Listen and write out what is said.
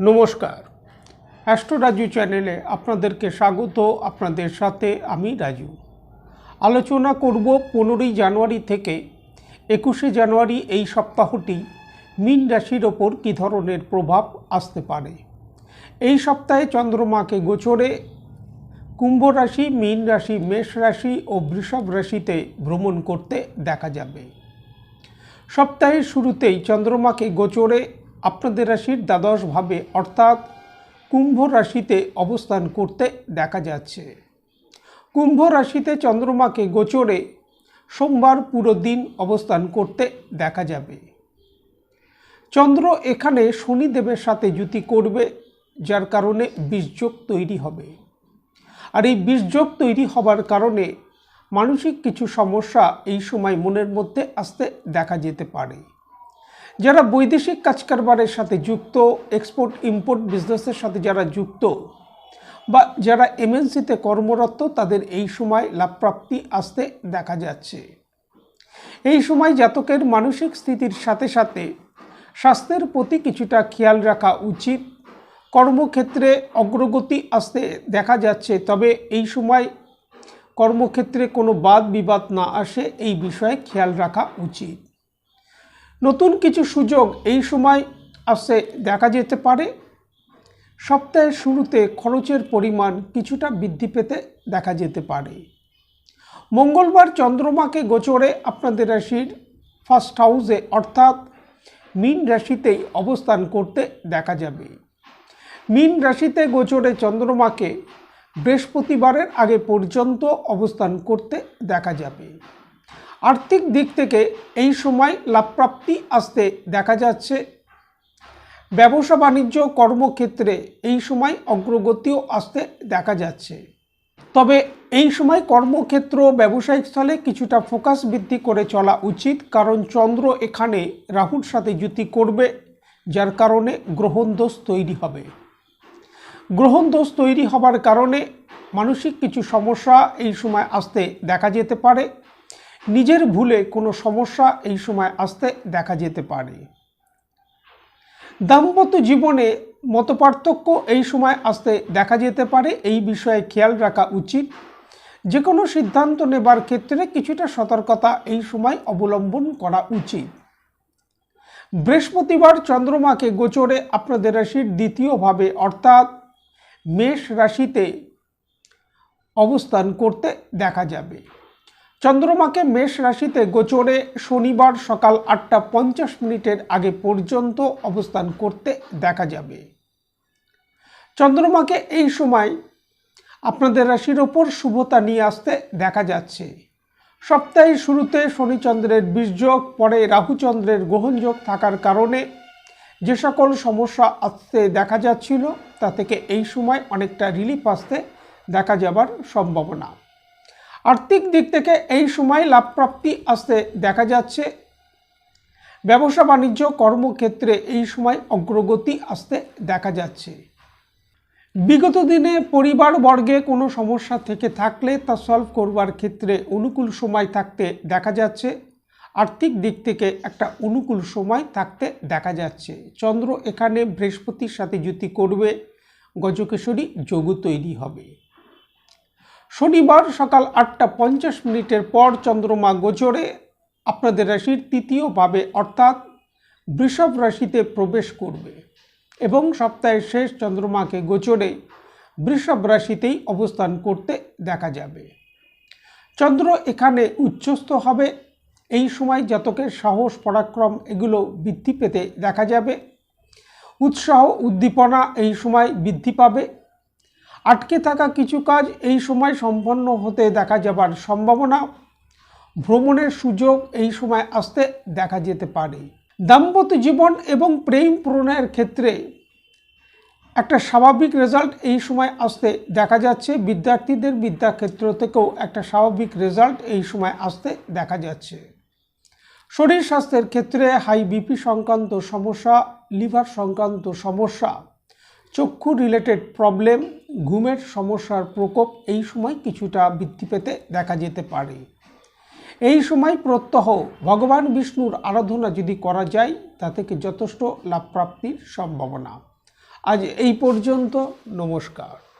নমস্কার। অ্যাস্ট্রো রাজু চ্যানেলে আপনাদেরকে স্বাগত। আপনাদের সাথে আমি রাজু। আলোচনা করব পনেরোই জানুয়ারি থেকে একুশে জানুয়ারি এই সপ্তাহটি মীন রাশির ওপর কী ধরনের প্রভাব আসতে পারে। এই সপ্তাহে চন্দ্রমাকে গোচরে কুম্ভ রাশি, মীন রাশি, মেষ রাশি ও বৃষভ রাশিতে ভ্রমণ করতে দেখা যাবে। সপ্তাহের শুরুতেই চন্দ্রমাকে গোচরে আপনাদের রাশির দ্বাদশভাবে অর্থাৎ কুম্ভ রাশিতে অবস্থান করতে দেখা যাচ্ছে। কুম্ভ রাশিতে চন্দ্রমাকে গোচরে সোমবার পুরো দিন অবস্থান করতে দেখা যাবে। চন্দ্র এখানে শনিদেবের সাথে যুতি করবে, যার কারণে বীজযোগ তৈরি হবে। আর এই বীজযোগ তৈরি হবার কারণে মানসিক কিছু সমস্যা এই সময় মনের মধ্যে আসতে দেখা যেতে পারে। যারা বৈদেশিক কাজকারবারের সাথে যুক্ত এক্সপোর্ট ইম্পোর্ট বিজনেসের সাথে যারা যুক্ত বা যারা এমএনসিতে কর্মরত, তাদের এই সময় লাভপ্রাপ্তি আসতে দেখা যাচ্ছে। এই সময় জাতকের মানসিক স্থিতির সাথে সাথে স্বাস্থ্যের প্রতি কিছুটা খেয়াল রাখা উচিত। কর্মক্ষেত্রে অগ্রগতি আসতে দেখা যাচ্ছে, তবে এই সময় কর্মক্ষেত্রে কোনো বাদ বিবাদ না আসে, এই বিষয়ে খেয়াল রাখা উচিত। নতুন কিছু সুযোগ এই সময় আসে, দেখা যেতে পারে। সপ্তাহের শুরুতে খরচের পরিমাণ কিছুটা বৃদ্ধি পেতে দেখা যেতে পারে। মঙ্গলবার চন্দ্রমাকে গোচরে আপনাদের রাশির ফার্স্ট হাউসে অর্থাৎ মীন রাশিতেই অবস্থান করতে দেখা যাবে। মীন রাশিতে গোচরে চন্দ্রমাকে বৃহস্পতিবারের আগে পর্যন্ত অবস্থান করতে দেখা যাবে। আর্থিক দিক থেকে এই সময় লাভপ্রাপ্তি আসতে দেখা যাচ্ছে। ব্যবসা বাণিজ্য কর্মক্ষেত্রে এই সময় অগ্রগতিও আসতে দেখা যাচ্ছে। তবে এই সময় কর্মক্ষেত্র ব্যবসায়িক স্থলে কিছুটা ফোকাস বৃদ্ধি করে চলা উচিত, কারণ চন্দ্র এখানে রাহুর সাথে যুতি করবে, যার কারণে গ্রহণ দোষ তৈরি হবে। গ্রহণ দোষ তৈরি হবার কারণে মানসিক কিছু সমস্যা এই সময় আসতে দেখা যেতে পারে। নিজের ভুলে কোনো সমস্যা এই সময় আসতে দেখা যেতে পারে। দাম্পত্য জীবনে মতপার্থক্য এই সময় আসতে দেখা যেতে পারে, এই বিষয়ে খেয়াল রাখা উচিত। যে কোনো সিদ্ধান্ত নেবার ক্ষেত্রে কিছুটা সতর্কতা এই সময় অবলম্বন করা উচিত। বৃহস্পতিবার চন্দ্রমাকে গোচরে আপনাদের রাশির দ্বিতীয়ভাবে অর্থাৎ মেষ রাশিতে অবস্থান করতে দেখা যাবে। চন্দ্রমাকে মেষ রাশিতে গোচরে শনিবার সকাল আটটা পঞ্চাশ মিনিটের আগে পর্যন্ত অবস্থান করতে দেখা যাবে। চন্দ্রমাকে এই সময় আপনাদের রাশির ওপর শুভতা নিয়ে আসতে দেখা যাচ্ছে। সপ্তাহের শুরুতে শনিচন্দ্রের বীর্যোগ পরে রাহুচন্দ্রের গ্রহণযোগ থাকার কারণে যে সকল সমস্যা আসতে দেখা যাচ্ছিল, তা থেকে এই সময় অনেকটা রিলিফ আসতে দেখা যাবার সম্ভাবনা। আর্থিক দিক থেকে এই সময় লাভপ্রাপ্তি আসতে দেখা যাচ্ছে। ব্যবসা বাণিজ্য কর্মক্ষেত্রে এই সময় অগ্রগতি আসতে দেখা যাচ্ছে। বিগত দিনে পরিবার বর্গে কোনো সমস্যা থেকে থাকলে তা সলভ করবার ক্ষেত্রে অনুকূল সময় থাকতে দেখা যাচ্ছে। আর্থিক দিক থেকে একটা অনুকূল সময় থাকতে দেখা যাচ্ছে। চন্দ্র এখানে বৃহস্পতির সাথে যুতি করবে। গজকেশরী যোগ তৈরি হবে। শনিবার সকাল আটটা পঞ্চাশ মিনিটের পর চন্দ্রমা গোচরে আপনাদের রাশির তৃতীয়ভাবে অর্থাৎ বৃষভ রাশিতে প্রবেশ করবে এবং সপ্তাহের শেষ চন্দ্রমাকে গোচরে বৃষভ রাশিতেই অবস্থান করতে দেখা যাবে। চন্দ্র এখানে উচ্চস্থ হবে, এই সময় জাতকের সাহস, পরাক্রম এগুলো বৃদ্ধি পেতে দেখা যাবে। উৎসাহ, উদ্দীপনা এই সময় বৃদ্ধি পাবে। আটকে থাকা কিছু কাজ এই সময় সম্পন্ন হতে দেখা যাবার সম্ভাবনা। ভ্রমণের সুযোগ এই সময় আসতে দেখা যেতে পারে। দাম্পত্য জীবন এবং প্রেম প্রণয়ের ক্ষেত্রে একটা স্বাভাবিক রেজাল্ট এই সময় আসতে দেখা যাচ্ছে। বিদ্যার্থীদের বিদ্যাক্ষেত্র থেকেও একটা স্বাভাবিক রেজাল্ট এই সময় আসতে দেখা যাচ্ছে। শরীর স্বাস্থ্যের ক্ষেত্রে হাই বিপি সংক্রান্ত সমস্যা লিভার সংক্রান্ত সমস্যা, চক্ষু রিলেটেড প্রবলেম ঘুমের সমস্যার প্রকোপ এই সময় কিছুটা বৃদ্ধি পেতে দেখা যেতে পারে। এই সময় প্রত্যহ ভগবান বিষ্ণুর আরাধনা যদি করা যায়, তা থেকে যথেষ্ট লাভ প্রাপ্তির সম্ভাবনা। আজ এই পর্যন্ত নমস্কার।